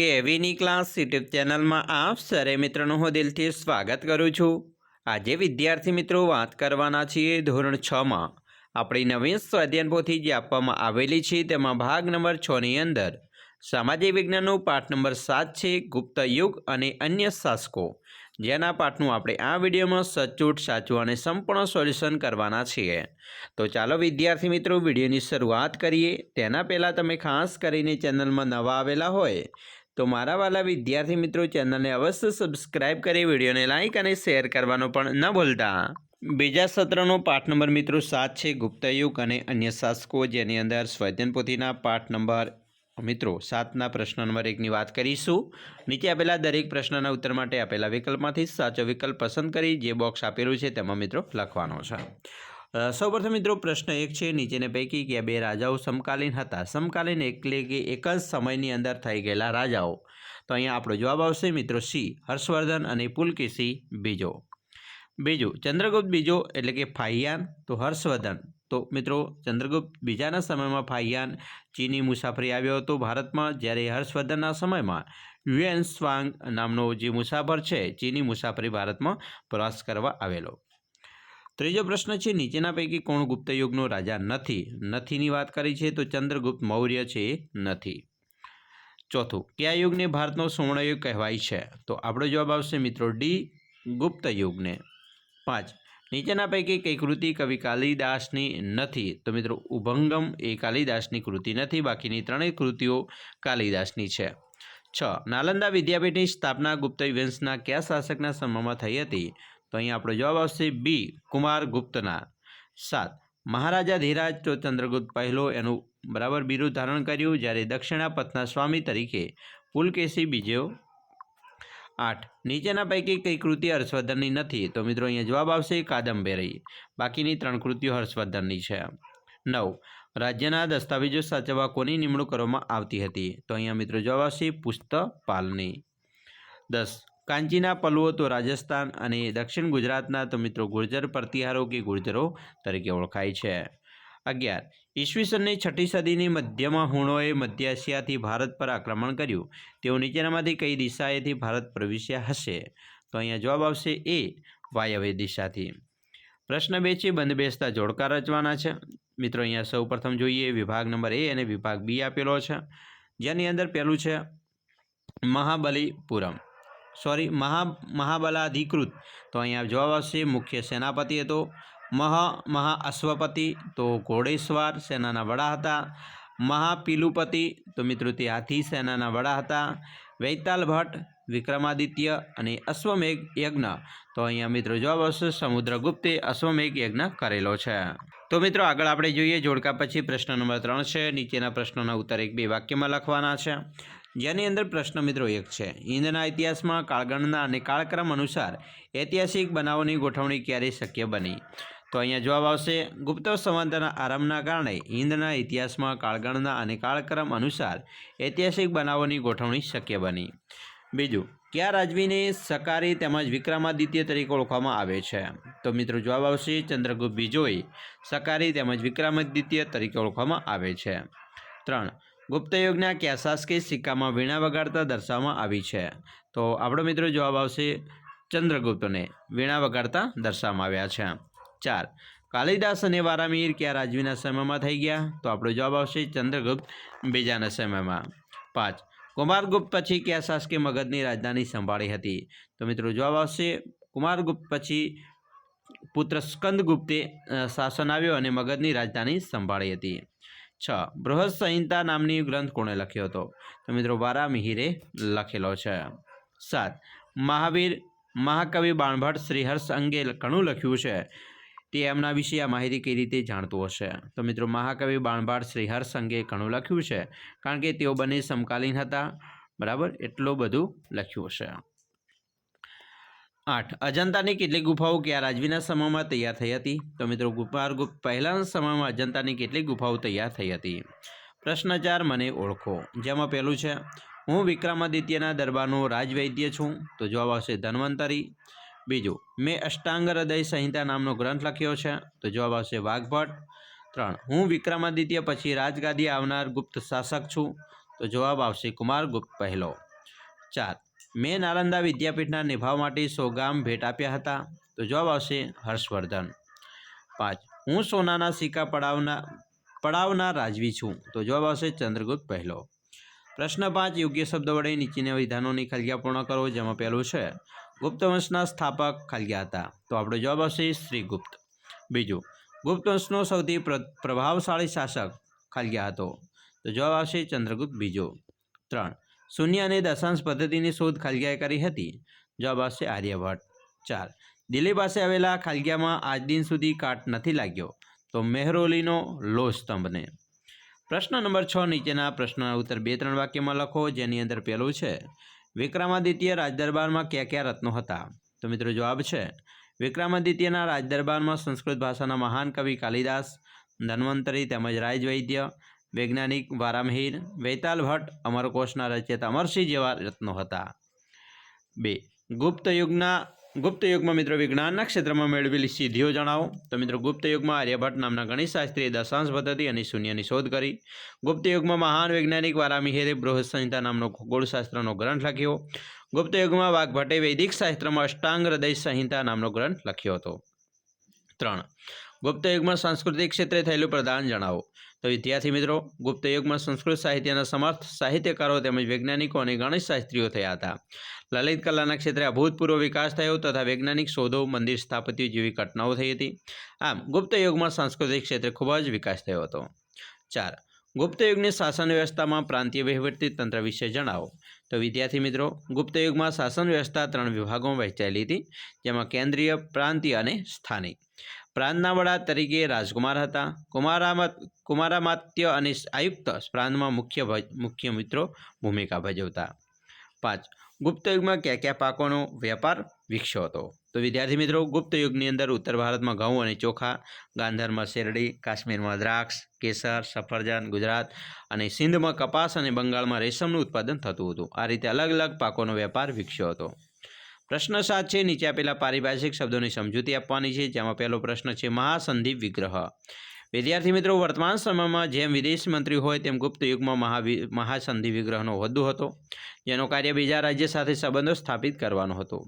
કે એવીની class YouTube ચેનલમાં આપ સરે મિત્રોનું હું દિલથી સ્વાગત કરું છું. આજે વિદ્યાર્થી મિત્રો વાત કરવાના છીએ ધોરણ છમાં આપણી નવીન સ્વાધ્યાયન પોથી જે આપવામાં આવેલી છે તેમાં ભાગ નંબર છની અંદર. સામાજિક વિજ્ઞાનનો પાઠ નંબર સાત છે, ગુપ્ત યુગ અને અન્ય શાસકો. જેના પાઠનું આપણે આ વિડીયોમાં સચોટ, સાચું અને સંપૂર્ણ સોલ્યુશન કરવાના છીએ. તો ચાલો વિદ્યાર્થી મિત્રો વિડીયોની શરૂઆત કરીએ. તેના પહેલાં તમે ખાસ કરીને ચેનલમાં નવા આવેલા હોય તો મારા વાલા વિદ્યાર્થી મિત્રો ચેનલને અવશ્ય સબસ્ક્રાઇબ કરી, વિડીયોને લાઇક અને શેર કરવાનો પણ ન ભૂલતા. બીજા સત્રનો પાઠ નંબર મિત્રો સાત છે ગુપ્તયુગ અને અન્ય શાસકો, જેની અંદર સ્વાધ્યાયન પોથીના પાઠ નંબર મિત્રો સાતના પ્રશ્ન નંબર એકની વાત કરીશું. નીચે આપેલા દરેક પ્રશ્નના ઉત્તર માટે આપેલા વિકલ્પમાંથી સાચો વિકલ્પ પસંદ કરી જે બોક્સ આપેલું છે તેમાં મિત્રો લખવાનો છે. સૌપ્રથમ મિત્રો પ્રશ્ન એક છે, નીચેને પૈકી કે બે રાજાઓ સમકાલીન હતા? સમકાલીન એટલે કે એક જ સમયની અંદર થઈ ગયેલા રાજાઓ. તો અહીંયા આપણો જવાબ આવશે મિત્રો સી, હર્ષવર્ધન અને પુલકેશી બીજો. બીજું, ચંદ્રગુપ્ત બીજો એટલે કે ફાહિયાન, તો હર્ષવર્ધન. તો મિત્રો, ચંદ્રગુપ્ત બીજાના સમયમાં ફાહિયાન ચીની મુસાફરી આવ્યો હતો ભારતમાં, જ્યારે હર્ષવર્ધનના સમયમાં યુએન સ્વાંગ નામનો જે મુસાફર છે, ચીની મુસાફરી ભારતમાં પ્રવાસ કરવા આવેલો. ત્રીજો પ્રશ્ન છે, નીચેના પૈકી કોણ ગુપ્ત યુગનો રાજા નથી? નથીની વાત કરી છે તો ચંદ્રગુપ્ત મૌર્ય છે, નથી. ચોથું, કયા યુગને ભારતનો સુવર્ણયુગ કહેવાય છે? તો આપણો જવાબ આવશે મિત્રો ડી ગુપ્ત યુગને. પાંચ, નીચેના પૈકી કઈ કૃતિ કવિ કાલિદાસની નથી? તો મિત્રો ઉભંગમ એ કાલિદાસની કૃતિ નથી, બાકીની ત્રણેય કૃતિઓ કાલિદાસની છે. છ, નાલંદા વિદ્યાપીઠની સ્થાપના ગુપ્ત વંશના કયા શાસકના સમયમાં થઈ હતી? તો અહીં આપણો જવાબ આવશે બી, કુમાર ગુપ્તના. સાત, મહારાજા ધીરાજ તો ચંદ્રગુપ્ત પહેલો, એનું બરાબર બિરુદ ધારણ કર્યું જ્યારે દક્ષિણા પથના સ્વામી તરીકે પુલકેશી બીજો આઠ, નીચેના પૈકી કઈ કૃતિ હર્ષવર્ધનની નથી? તો મિત્રો અહીંયા જવાબ આવશે કાદંબરી. બાકીની ત્રણ કૃતિઓ હર્ષવર્ધનની છે. નવ, રાજ્યના દસ્તાવેજો સાચવવા કોની નિમણૂક કરવામાં આવતી હતી? તો અહીંયા મિત્રો જવાબ આવશે પુસ્તપાલની દસ કાંચીના પલવો તો રાજસ્થાન અને દક્ષિણ ગુજરાતના તો મિત્રો ગુર્જર પ્રતિહારો કે ગુર્જરો તરીકે ઓળખાય છે. અગિયાર, ઈસવીસનની છઠ્ઠી સદીની મધ્યમાં હુણોએ મધ્ય એશિયાથી ભારત પર આક્રમણ કર્યું. તેઓ નીચેનામાંથી કઈ દિશાએથી ભારત પ્રવેશ્યા હશે? તો અહીંયા જવાબ આવશે એ વાયવ્ય દિશાથી. પ્રશ્ન બે છે, બંધ બેસતા જોડકા રચવાના છે. મિત્રો અહીંયા સૌ પ્રથમ જોઈએ, વિભાગ નંબર એ અને વિભાગ બી આપેલો છે. જેની અંદર પહેલું છે, મહાબલીપુરમ. સોરી, મહા, મહાબલાધિકૃત. તો અહીંયા જવાબ આવશે, મુખ્ય સેનાપતિ હતો. મહા મહા અશ્વપતિ તો ઘોડેશ્વર સેનાના વડા હતા. મહાપિલુપતિ, તો મિત્રો તે હાથી સેનાના વડા હતા. વૈતાલ ભટ્ટ, વિક્રમાદિત્ય અને અશ્વમેઘ યજ્ઞ. તો અહીંયા મિત્રો જવાબ આવશે, સમુદ્રગુપ્તે અશ્વમેઘ યજ્ઞ કરેલો છે. તો મિત્રો આગળ આપણે જોઈએ, જોડકા પછી પ્રશ્ન નંબર ત્રણ છે. નીચેના પ્રશ્નોના ઉત્તર એક બે વાક્યમાં લખવાના છે. જેની અંદર પ્રશ્ન મિત્રો એક છે. હિંદના ઇતિહાસમાં કાળગણના અને કાળક્રમ અનુસાર ઐતિહાસિક બનાવોની ગોઠવણી ક્યારે શક્ય બની. તો અહીંયા જવાબ આવશે, ગુપ્ત સંવંતના આરંભના કારણે હિંદના ઇતિહાસમાં કાળગણના અને કાળક્રમ અનુસાર ઐતિહાસિક બનાવોની ગોઠવણી શક્ય બની. બીજું, કયા રાજવીને સકારી તેમજ વિક્રમાદિત્ય તરીકે ઓળખવામાં આવે છે? તો મિત્રો જવાબ આવશે, ચંદ્રગુપ્ત બીજોએ સકારી તેમજ વિક્રમાદિત્ય તરીકે ઓળખવામાં આવે છે. ત્રણ ગુપ્તયુગના કયા શાસકીય સિક્કામાં વીણા વગાડતા દર્શાવવામાં આવી છે. તો આપણો મિત્રો જવાબ આવશે ચંદ્રગુપ્તને વીણા વગાડતા દર્શાવવામાં આવ્યા છે. ચાર. કાલિદાસ અને વારામીર ક્યાં રાજવીના સમયમાં થઈ ગયા? તો આપણો જવાબ આવશે ચંદ્રગુપ્ત બીજાના સમયમાં. પાંચ. કુમારગુપ્ત પછી કયા શાસકે મગધની રાજધાની સંભાળી હતી. તો મિત્રો જવાબ આવશે કુમારગુપ્ત પછી પુત્ર સ્કંદગુપ્તે શાસન આવ્યો અને મગધની રાજધાની સંભાળી હતી. છ. બૃહદ સંહિતા નામની ગ્રંથ કોણે લખ્યો હતો. તો મિત્રો વારામિહિરે લખેલો છે. સાત. મહાવીર, મહાકવિ બાણભટ્ટ શ્રીહર્ષ અંગે ઘણું લખ્યું છે. તે એમના વિશે આ માહિતી કઈ રીતે જાણતું હશે? તો મિત્રો મહાકવિ બાણભાટ શ્રીહર્ષ અંગે ઘણું લખ્યું છે. કારણ કે તેઓ બંને સમકાલીન હતા. બરાબર? એટલું બધું લખ્યું હશે. આઠ. અજંતાની કેટલી ગુફાઓ કયા રાજવીના સમયમાં તૈયાર થઈ હતી? તો મિત્રો ગુપ્ત પહેલાંના સમયમાં અજંતાની કેટલી ગુફાઓ તૈયાર થઈ હતી? પ્રશ્ન ચાર, મને ઓળખો. જેમાં પહેલું છે, હું વિક્રમાદિત્યના દરબારનો રાજવૈદ્ય છું. તો જવાબ આવશે ધન્વંતરી. બીજું, મેં અષ્ટાંગ હૃદય સંહિતા નામનો ગ્રંથ લખ્યો છે. તો જવાબ આવશે વાઘભટ્ટ. ત્રણ, હું વિક્રમાદિત્ય પછી રાજગાદી આવનાર ગુપ્ત શાસક છું. તો જવાબ આવશે કુમારગુપ્ત પહેલો. ચાર મેં નાલંદા વિદ્યાપીઠના નિભાવ માટે સો ગામ ભેટ આપ્યા હતા. તો જવાબ આવશે હર્ષવર્ધન. પાંચ. હું સોનાના સિક્કા પડાવના પડાવના રાજવી છું. તો જવાબ આવશે ચંદ્રગુપ્ત પહેલો. પ્રશ્ન પાંચ. યોગ્ય શબ્દ વડે નીચેના વિધાનોની ખલગ્યા પૂર્ણ કરો, જેમાં પહેલું છે ગુપ્ત વંશના સ્થાપક ખલગ્યા હતા. તો આપણો જવાબ આવશે શ્રીગુપ્ત બીજું ગુપ્ત વંશનો સૌથી પ્ર, પ્રભાવશાળી શાસક ખલગ્યા હતો. તો જવાબ આવશે ચંદ્રગુપ્ત બીજો. ત્રણ. શૂન્ય અને દશાંશ પદ્ધતિની શોધ ખાલગ્યાએ કરી હતી. જવાબ આવશે આર્યભટ્ટ ચાર. દિલ્હી પાસે આવેલા ખાલગીયામાં આજ દિન સુધી કાટ નથી લાગ્યો. તો મેહરોલીનો લો સ્તંભને. પ્રશ્ન નંબર છ નીચેના પ્રશ્નના ઉત્તર બે ત્રણ વાક્યમાં લખો, જેની અંદર પહેલું છે, વિક્રમાદિત્ય રાજદરબારમાં કયા કયા રત્નો હતા? તો મિત્રો જવાબ છે, વિક્રમાદિત્યના રાજદરબારમાં સંસ્કૃત ભાષાના મહાન કવિ કાલિદાસ, ધન્વંતરી તેમજ રાજવૈદ્ય વૈજ્ઞાનિક વારામહીર વૈતાલ ભટ્ટ અમરકોશના રચયતા અમરસિંહ જેવા રત્નો હતા. બે, ગુપ્ત યુગના, ગુપ્ત યુગમાં મિત્રો વિજ્ઞાનના ક્ષેત્રમાં મેળવેલી સિદ્ધિઓ જણાવો. તો મિત્રો, ગુપ્ત યુગમાં આર્યભટ્ટ નામના ગણિતશાસ્ત્રીએ દશાંશ પદ્ધતિ અને શૂન્યની શોધ કરી. ગુપ્ત યુગમાં મહાન વૈજ્ઞાનિક વારામિહેરે બૃહદ સંહિતા નામનો ખગોળશાસ્ત્રનો ગ્રંથ લખ્યો. ગુપ્ત યુગમાં વાઘભટ્ટે વૈદિક શાસ્ત્રમાં અષ્ટાંગ હૃદય સંહિતા નામનો ગ્રંથ લખ્યો હતો. ત્રણ ગુપ્ત યુગમાં સાંસ્કૃતિક ક્ષેત્રે થયેલું પ્રદાન જણાવો. તો વિદ્યાર્થી મિત્રો, ગુપ્ત યુગમાં સંસ્કૃત સાહિત્યના સમર્થ સાહિત્યકારો તેમજ વૈજ્ઞાનિકો અને ગણિતશાસ્ત્રીઓ થયા હતા. લલિત કલાના ક્ષેત્રે અભૂતપૂર્વ વિકાસ થયો તથા વૈજ્ઞાનિક શોધો, મંદિર સ્થાપત્યો જેવી ઘટનાઓ થઈ હતી. આમ, ગુપ્ત યુગમાં સાંસ્કૃતિક ક્ષેત્રે ખૂબ જ વિકાસ થયો હતો. ચાર, ગુપ્ત યુગની શાસન વ્યવસ્થામાં પ્રાંતીય વહીવટી તંત્ર વિશે જણાવો. તો વિદ્યાર્થી મિત્રો, ગુપ્ત યુગમાં શાસન વ્યવસ્થા ત્રણ વિભાગોમાં વહેંચાયેલી હતી, જેમાં કેન્દ્રીય, પ્રાંતીય અને સ્થાનિક. પ્રાંતના વડા તરીકે રાજકુમાર હતા. કુમારામત, કુમારામાત્ય અને આયુક્ત પ્રાંતમાં મુખ્ય મુખ્ય મિત્રો ભૂમિકા ભજવતા. પાંચ, ગુપ્ત યુગમાં કયા કયા પાકોનો વેપાર વિકસ્યો હતો? તો વિદ્યાર્થી મિત્રો, ગુપ્ત યુગની અંદર ઉત્તર ભારતમાં ઘઉં અને ચોખા, ગાંધારમાં શેરડી, કાશ્મીરમાં દ્રાક્ષ, કેસર, સફરજન, ગુજરાત અને સિંધમાં કપાસ અને બંગાળમાં રેશમનું ઉત્પાદન થતું હતું. આ રીતે અલગ અલગ પાકોનો વેપાર વિકસ્યો હતો. પ્રશ્ન સાત છે, નીચે આપેલા પારિભાષિક શબ્દોની સમજૂતી આપવાની છે, જેમાં પહેલો પ્રશ્ન છે, મહાસંધિ વિગ્રહ. વિદ્યાર્થી મિત્રો, વર્તમાન સમયમાં જેમ વિદેશ મંત્રી હોય, તેમ ગુપ્ત યુગમાં મહાવી, મહાસંધિ વિગ્રહનો હોદ્દો હતો, જેનો કાર્ય બીજા રાજ્ય સાથે સંબંધો સ્થાપિત કરવાનો હતો.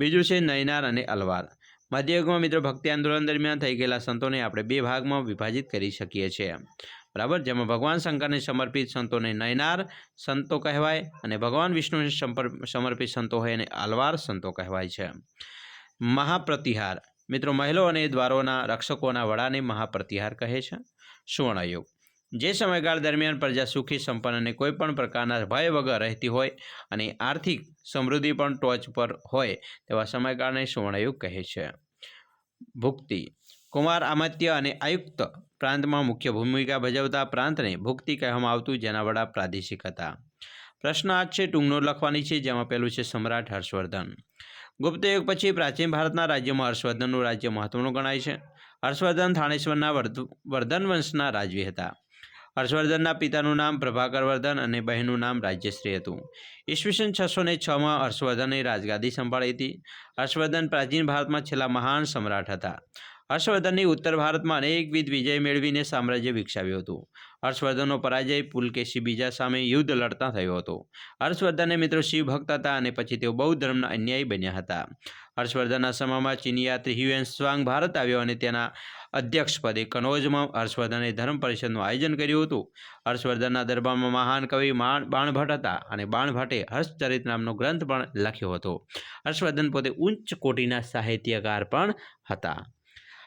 બીજું છે, નયનાર અને અલવાર. મધ્યયુગમાં મિત્રો ભક્તિ આંદોલન દરમિયાન થઈ ગયેલા સંતોને આપણે બે ભાગમાં વિભાજિત કરી શકીએ છીએ. બરાબર? જેમાં ભગવાન શંકરને સમર્પિત સંતોને નયનાર સંતો કહેવાય અને ભગવાન વિષ્ણુને સમર્પિત સંતો હોય એને આલવાર સંતો કહેવાય છે. મહાપ્રતિહાર. મિત્રો, મહેલો અને દ્વારોના રક્ષકોના વડાને મહાપ્રતિહાર કહે છે. સુવર્ણયુગ જે સમયગાળા દરમિયાન પ્રજા સુખી, સંપન્ન અને કોઈપણ પ્રકારના ભય વગર રહેતી હોય અને આર્થિક સમૃદ્ધિ પણ ટોચ પર હોય તેવા સમયગાળાને સુવર્ણયુગ કહે છે. ભુક્તિ. કુમાર આમત્ય અને આયુક્ત પ્રાંતમાં મુખ્ય ભૂમિકા ભજવતા પ્રાંતને ભુક્તિ કહેવામાં આવતું, જેના વડા પ્રાદેશિક હતા. પ્રશ્ન આજ છે, ટૂંકનો લખવાની છે, જેમાં પહેલું છે સમ્રાટ હર્ષવર્ધન. ગુપ્ત યુગ પછી પ્રાચીન ભારતના રાજ્યોમાં હર્ષવર્ધનનું રાજ્ય મહત્વનું ગણાય છે. હર્ષવર્ધન થાણેશ્વરના વર્ધ- વર્ધન વંશના રાજવી હતા. હર્ષવર્ધનના પિતાનું નામ પ્રભાકર વર્ધન અને બહેનનું નામ રાજ્યશ્રી હતું. ઈસવીસન છસો ને છમાં હર્ષવર્ધને રાજગાદી સંભાળી હતી. હર્ષવર્ધન પ્રાચીન ભારતમાં છેલ્લા મહાન સમ્રાટ હતા. હર્ષવર્ધનની ઉત્તર ભારતમાં અનેકવિધ વિજય મેળવીને સામ્રાજ્ય વિકસાવ્યું હતું. હર્ષવર્ધનનો પરાજય પુલકેશી બીજા સામે યુદ્ધ લડતા થયો હતો. હર્ષવર્ધનને મિત્રો શિવ ભક્ત હતા અને પછી તેઓ બૌદ્ધ ધર્મના અન્યાયી બન્યા હતા. હર્ષવર્ધનના સમયમાં ચીની યાત્રી હ્યુએન સ્વાંગ ભારત આવ્યો અને તેના અધ્યક્ષપદે કનોજમાં હર્ષવર્ધને ધર્મ પરિષદનું આયોજન કર્યું હતું. હર્ષવર્ધનના દરબારમાં મહાન કવિ માણ બાણભટ્ટ હતા અને બાણભટ્ટે હર્ષચરિત નામનો ગ્રંથ પણ લખ્યો હતો. હર્ષવર્ધન પોતે ઉચ્ચ કોટીના સાહિત્યકાર પણ હતા.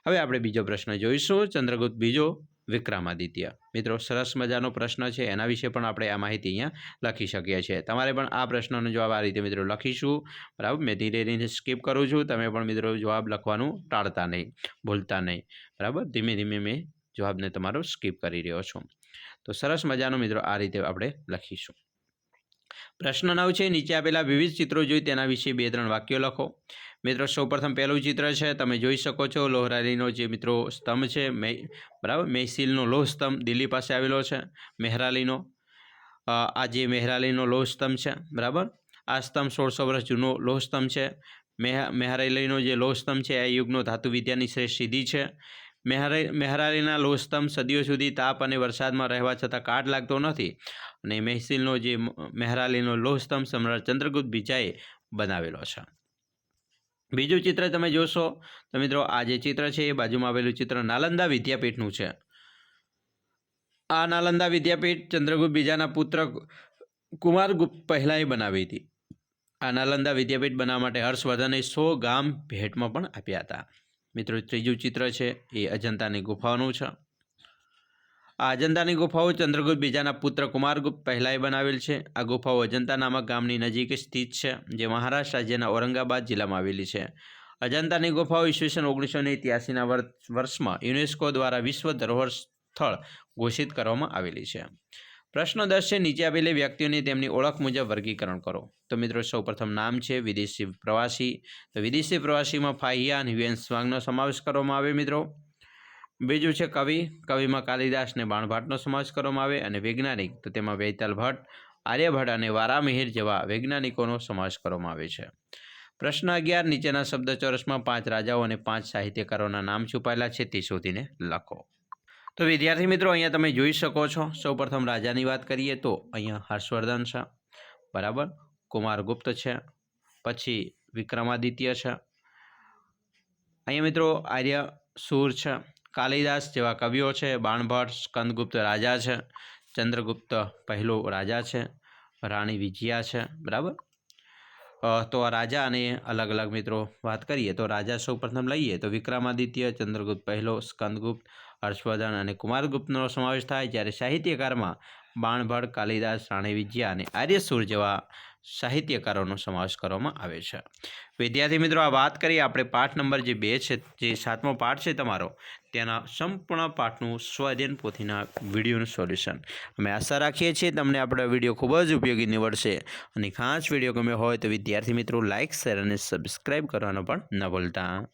હવે આપણે બીજો પ્રશ્ન જોઈશું. ચંદ્રગુપ્ત બીજો વિક્રમાદિત્ય. મિત્રો, સરસ મજાનો પ્રશ્ન છે. એના વિશે પણ આપણે આ માહિતી અહીંયા લખી શકીએ છીએ. તમારે પણ આ પ્રશ્નનો જવાબ આ રીતે, મિત્રો, લખીશું. બરાબર? મેં ધીરે ધીરે સ્કીપ કરું છું. તમે પણ, મિત્રો, જવાબ લખવાનું ટાળતા નહીં, ભૂલતા નહીં. બરાબર? ધીમે ધીમે મેં જવાબને તમારો સ્કીપ કરી રહ્યો છું. તો સરસ મજાનો, મિત્રો, આ રીતે આપણે લખીશું. પ્રશ્ન નવ છે, નીચે આપેલા વિવિધ ચિત્રો જોઈ તેના વિશે બે ત્રણ વાક્યો લખો. મિત્રો, સૌપ્રથમ પહેલું ચિત્ર છે, તમે જોઈ શકો છો, લોહરાલીનો જે મિત્રો સ્તંભ છે, મે, બરાબર, મહેસીલનો લોહ સ્તંભ દિલ્હી પાસે આવેલો છે, મહેરાલીનો. આ જે મહેરાલીનો લોહ સ્તંભ છે, બરાબર? આ સ્તંભ સોળસો વર્ષ જૂનો લોહ સ્તંભ છે. મેહ, મહેરાલીનો જે લોહ સ્તંભ છે, આ યુગનો ધાતુ વિદ્યાની શ્રેષ્ઠ સિદ્ધિ છે. મેહરા મેહરાલીના લોહસ્તંભ સદીઓ સુધી તાપ અને વરસાદમાં રહેવા છતાં કાટ લાગતો નથી અને મહેસિલનો જે મહેરાલીનો લોહસ્તંભ સમ્રાટ ચંદ્રગુપ્ત બીજાએ બનાવેલો છે. બીજું ચિત્ર તમે જોશો તો મિત્રો આ જે ચિત્ર છે એ બાજુમાં આવેલું ચિત્ર નાલંદા વિદ્યાપીઠનું છે. આ નાલંદા વિદ્યાપીઠ ચંદ્રગુપ્ત બીજાના પુત્ર કુમારગુપ્ત પહેલાંએ બનાવી હતી. આ નાલંદા વિદ્યાપીઠ બનાવવા માટે હર્ષવર્ધને સો ગામ ભેટમાં પણ આપ્યા હતા. મિત્રો, ત્રીજું ચિત્ર છે, એ અજંતાની ગુફાઓનું છે. આ અજંતાની ગુફાઓ ચંદ્રગુપ્ત બીજાના પુત્ર કુમારગુપ્ત પહેલાંએ બનાવેલ છે. આ ગુફાઓ અજંતા નામક ગામની નજીક સ્થિત છે, જે મહારાષ્ટ્ર રાજ્યના ઔરંગાબાદ જિલ્લામાં આવેલી છે. અજંતાની ગુફાઓ ઈસવીસન ઓગણીસો ને ત્યાસીના વર્ષમાં યુનેસ્કો દ્વારા વિશ્વ ધરોહર સ્થળ ઘોષિત કરવામાં આવેલી છે. પ્રશ્ન દસ છે, નીચે આપેલી વ્યક્તિઓની તેમની ઓળખ મુજબ વર્ગીકરણ કરો. તો મિત્રો, સૌપ્રથમ નામ છે વિદેશી પ્રવાસી. તો વિદેશી પ્રવાસીમાં ફાહિયા અને હ્યુએન સ્વાંગનો સમાવેશ કરવામાં આવે મિત્રો. બીજું છે કવિ. કવિમાં કાલિદાસ અને બાણભાટનો સમાવેશ કરવામાં આવે અને વૈજ્ઞાનિક. તો તેમાં વૈતાલ ભટ્ટ આર્યભટ્ટ અને વારામિહિર જેવા વૈજ્ઞાનિકોનો સમાવેશ કરવામાં આવે છે. પ્રશ્ન અગિયાર, નીચેના શબ્દ ચોરસમાં પાંચ રાજાઓ અને પાંચ સાહિત્યકારોના નામ છુપાયેલા છે. તે શોધીને લખો. તો વિદ્યાર્થી મિત્રો, અહીંયા તમે જોઈ શકો છો. સૌપ્રથમ રાજાની વાત કરીએ તો અહીંયા હર્ષવર્ધન છે. બરાબર? કુમારગુપ્ત છે. પછી વિક્રમાદિત્ય છે. અહીંયા મિત્રો, આર્ય સૂર છે. કાલિદાસ જેવા કવિઓ છે. બાણભટ્ટ, સ્કંદગુપ્ત રાજા છે. ચંદ્રગુપ્ત પહેલો રાજા છે. રાણી વિજયા છે. બરાબર? તો આ રાજા અને અલગ અલગ મિત્રો વાત કરીએ તો રાજા સૌ પ્રથમ લઈએ તો વિક્રમાદિત્ય, ચંદ્રગુપ્ત પહેલો, સ્કંદગુપ્ત હર્ષવર્ધન અને કુમારગુપ્તનો સમાવેશ થાય જ્યારે સાહિત્યકારમાં બાણભટ્ટ, કાલિદાસ, રાણી વિજયા અને આર્યસુર જેવા સાહિત્યકારોનો સમાવેશ કરવામાં આવે છે. વિદ્યાર્થી મિત્રો, આ વાત કરીએ આપણે પાઠ નંબર જે બે છે, જે સાતમો પાઠ છે તમારો, તેના સંપૂર્ણ પાઠનું સ્વાધીન પોથીના વિડીયોનું સોલ્યુશન. અમે આશા રાખીએ છીએ તમને આપણો વીડિયો ખૂબ જ ઉપયોગી નીવડશે અને ખાસ વીડિયો ગમ્યો હોય તો વિદ્યાર્થી મિત્રો, લાઇક, શેર અને સબસ્ક્રાઈબ કરવાનો પણ ન ભૂલતા.